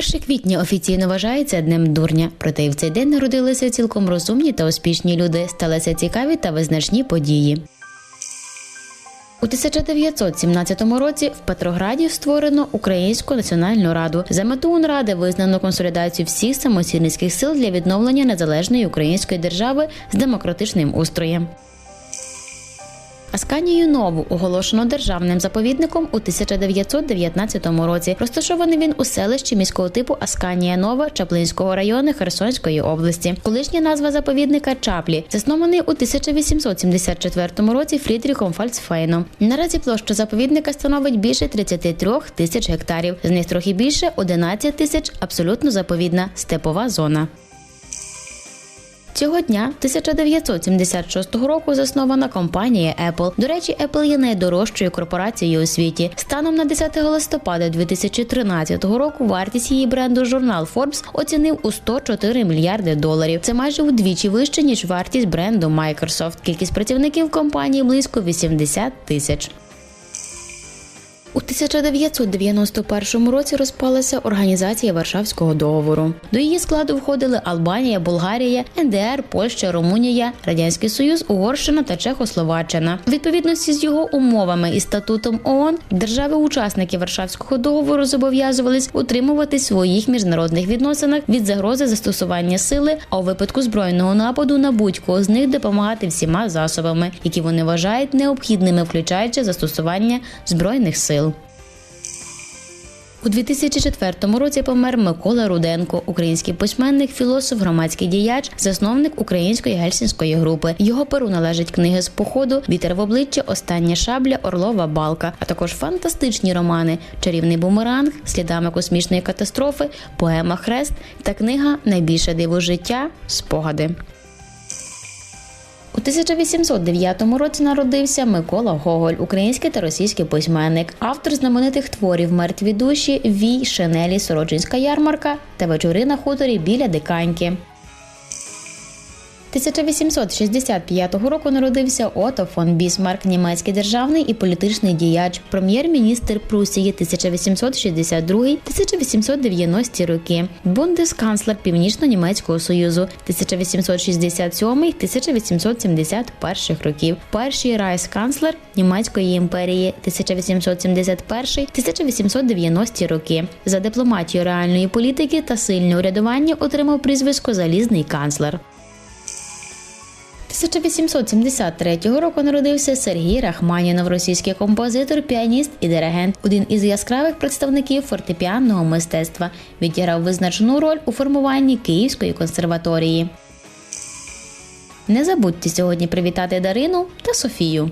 1 квітня офіційно вважається днем дурня. Проте і в цей день народилися цілком розумні та успішні люди. Сталися цікаві та визначні події. У 1917 році в Петрограді створено Українську національну раду. За мету УНРАДи визнано консолідацію всіх самоцільницьких сил для відновлення незалежної української держави з демократичним устроєм. Асканію Нову оголошено державним заповідником у 1919 році. Розташований він у селищі міського типу Асканія Нова Чаплинського району Херсонської області. Колишня назва заповідника Чаплі, заснований у 1874 році Фрідріхом Фальцфейном. Наразі площа заповідника становить більше 33 тисяч гектарів. З них трохи більше 11 тисяч абсолютно заповідна степова зона. Цього дня 1976 року заснована компанія Apple. До речі, Apple є найдорожчою корпорацією у світі. Станом на 10 листопада 2013 року вартість її бренду журнал Forbes оцінив у 104 мільярди доларів. Це майже удвічі вище ніж вартість бренду Microsoft. Кількість працівників компанії близько 80 тисяч. У 1991 році розпалася організація Варшавського договору. До її складу входили Албанія, Болгарія, НДР, Польща, Румунія, Радянський Союз, Угорщина та Чехословаччина. У відповідності з його умовами і статутом ООН держави-учасники Варшавського договору зобов'язувались утримуватись в своїх міжнародних відносинах від загрози застосування сили, а у випадку збройного нападу на будь-кого з них допомагати всіма засобами, які вони вважають необхідними, включаючи застосування збройних сил. У 2004 році помер Микола Руденко, український письменник, філософ, громадський діяч, засновник української гельсінської групи. Його перу належать книги з походу, Вітер в обличчя, Остання шабля, Орлова балка, а також фантастичні романи Чарівний бумеранг, слідами космічної катастрофи, поема Хрест та книга Найбільше диво життя спогади. У 1809 році народився Микола Гоголь, український та російський письменник, автор знаменитих творів Мертві душі, Вій, Шинелі, Сорочинська ярмарка та вечори на хуторі біля Диканьки. 1865 року народився Ото фон Бісмарк, німецький державний і політичний діяч, прем'єр-міністр Прусії 1862-1890 роки, бундесканцлер Північно-Німецького союзу 1867-1871 років, перший райсканцлер Німецької імперії 1871-1890 роки. За дипломатію реальної політики та сильне урядування отримав прізвисько Залізний канцлер. 1873 року народився Сергій Рахманінов, російський композитор, піаніст і диригент, один із яскравих представників фортепіанного мистецтва. Відіграв визначну роль у формуванні Київської консерваторії. Не забудьте сьогодні привітати Дарину та Софію.